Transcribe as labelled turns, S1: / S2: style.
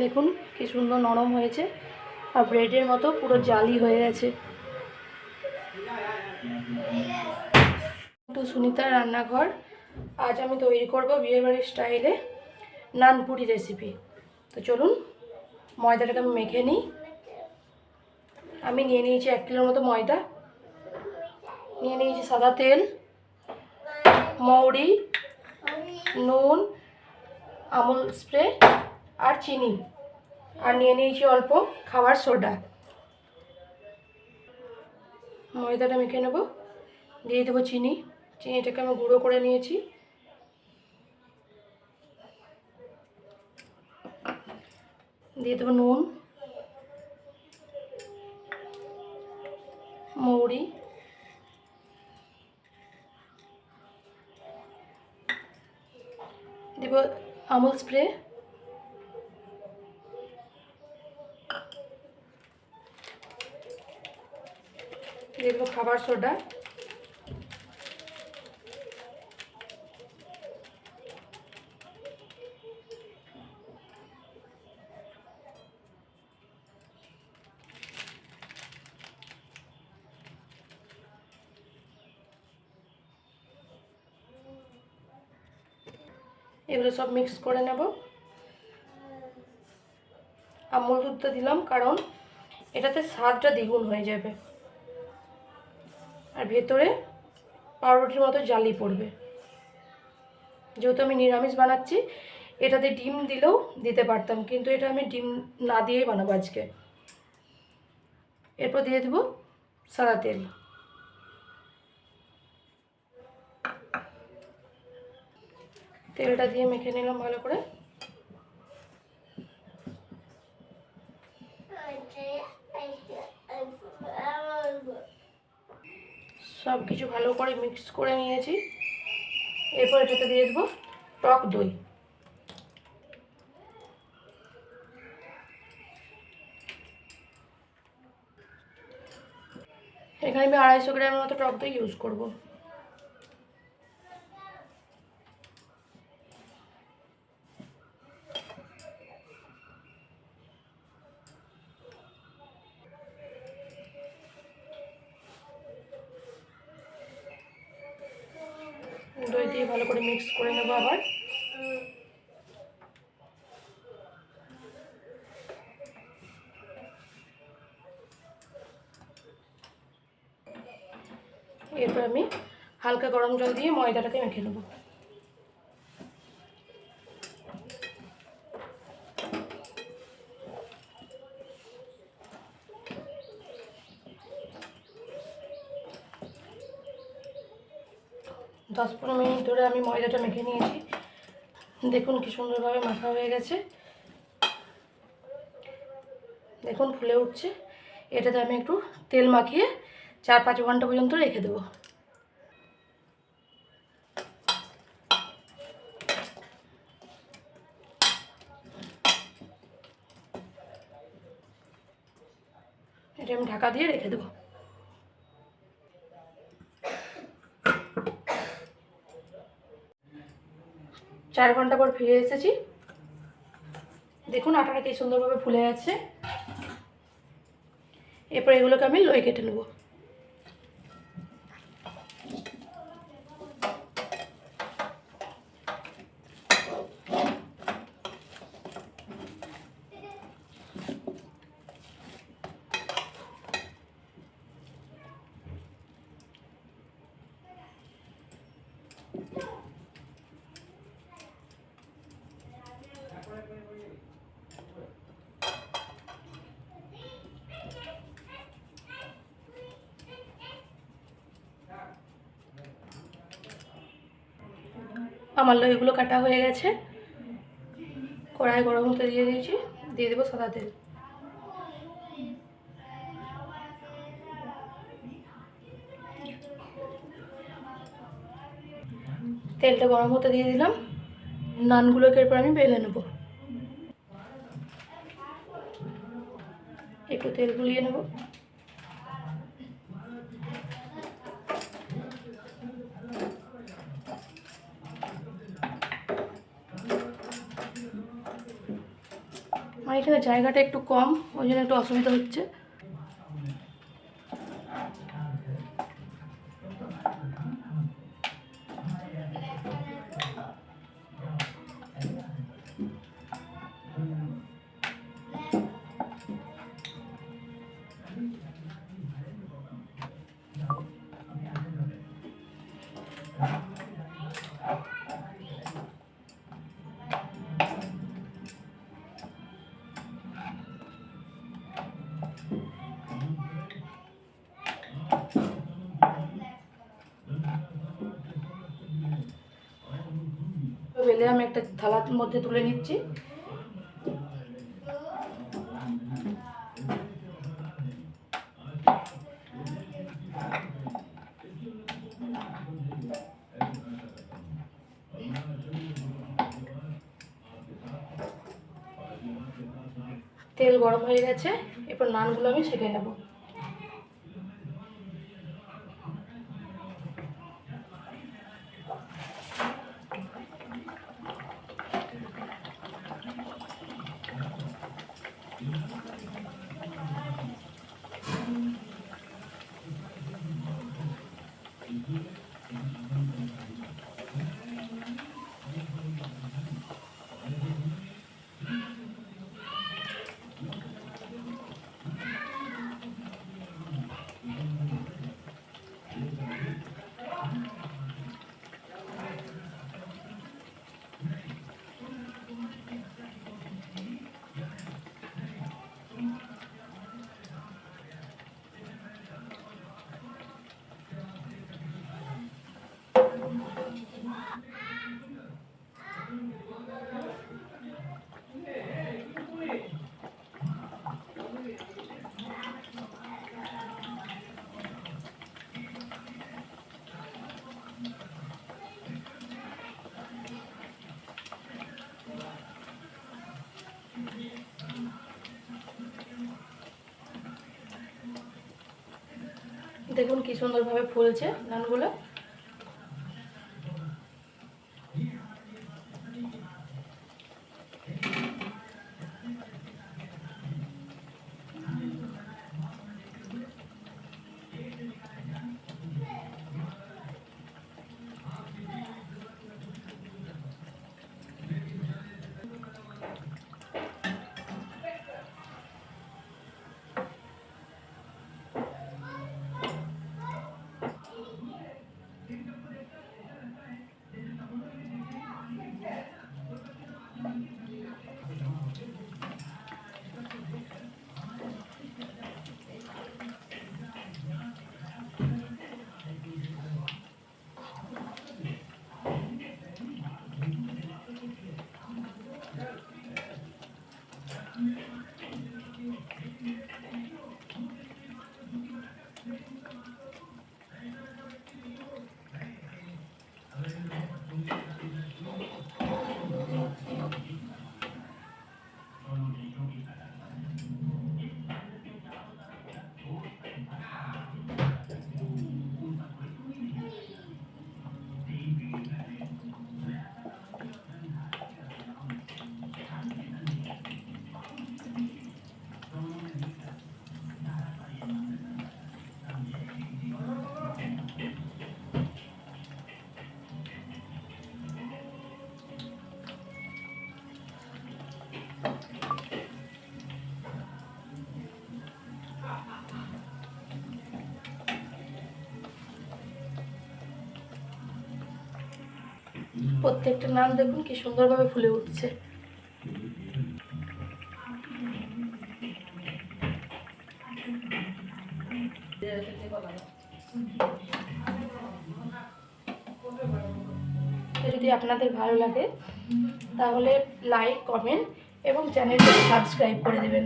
S1: দেখুন, কি সুন্দর নরম হয়েছে আর ব্রেডের মতো পুরো জালি হয়ে গেছে। তো সুনিতার রান্নাঘর, আজ আমি তৈরি করব বিয়েবাড়ির স্টাইলে নানপুরি রেসিপি। তো চলুন, ময়দাটাকে আমি মেখে নিই। আমি নিয়ে নিয়েছি এক কিলোর মতো ময়দা। নিয়ে নিয়েছি সাদা তেল, মৌরি, নুন, আমুল স্প্রে আর চিনি। আর নিয়ে নিয়েছি অল্প খাবার সোডা। ময়দাটা মেখে নেব। দিয়ে দেবো চিনি। চিনিটাকে আমি গুঁড়ো করে নিয়েছি। দিয়ে দেবো নুন। মৌরি। দেব আমুল স্প্রে দিয়ে দেবো খাবার সোডা এগুলো সব মিক্স করে নেব। আমুল দুধটা দিলাম, কারণ এটাতে স্বাদটা দ্বিগুণ হয়ে যাবে। আর ভেতরে পাউরুটির মতো জালি পড়বে যেহেতু আমি নিরামিষ বানাচ্ছি এটাতে ডিম দিলেও দিতে পারতাম কিন্তু এটা আমি ডিম না দিয়েই বানাবো আজকে এরপর দিয়ে দেবো সাদা তেল তেলটা দিয়ে মেখে নিলাম ভালো করে সব কিছু ভালো করে মিক্স করে নিয়েছি। এরপর এটাতে দিয়ে দেবো টক দই। এখানে আমি আড়াইশো গ্রামের মতো টক দই ইউজ করব দই দিয়ে ভালো করে মিক্স করে নেব আবার। এরপর আমি হালকা গরম জল দিয়ে ময়দাটাকে মেখে নেব। দশ পনেরো মিনিট ধরে আমি ময়দাটা মেখে নিয়েছি। দেখুন কি সুন্দরভাবে মাখা হয়ে গেছে। দেখুন ফুলে উঠছে। এটাতে আমি একটু তেল মাখিয়ে চার পাঁচ ঘণ্টা পর্যন্ত রেখে দেবো। এটা আমি ঢাকা দিয়ে রেখে দেবো। চার ঘণ্টা পর ফিরে এসেছি। দেখুন আটাটা কি সুন্দরভাবে ফুলে যাচ্ছে এরপর এগুলোকে আমি লই কেটে নেব। আমার লইগুলো কাটা হয়ে গেছে। কড়াই গরম হতে দিয়ে দিয়েছি, দিয়ে দেবো সাদা তেল। তেলটা গরম হতে দিয়ে দিলাম। নানগুলোকে এরপর আমি বেলে নেব। একটু তেল গুলিয়ে নেব। এখানে জায়গাটা একটু কম ওই জন্য একটু অসুবিধা হচ্ছে। আমি একটা থালার মধ্যে তুলে নিচ্ছি। তেল গরম হয়ে গেছে, এরপর নানগুলো আমি ছেঁকে নেব। দেখুন কি সুন্দরভাবে ফুলছে নানগুলো প্রত্যেকটা নাম দেখুন, কি সুন্দরভাবে ফুলে উঠছে। যদি আপনাদের ভালো লাগে, তাহলে লাইক কমেন্ট এবং চ্যানেলটি সাবস্ক্রাইব করে দেবেন।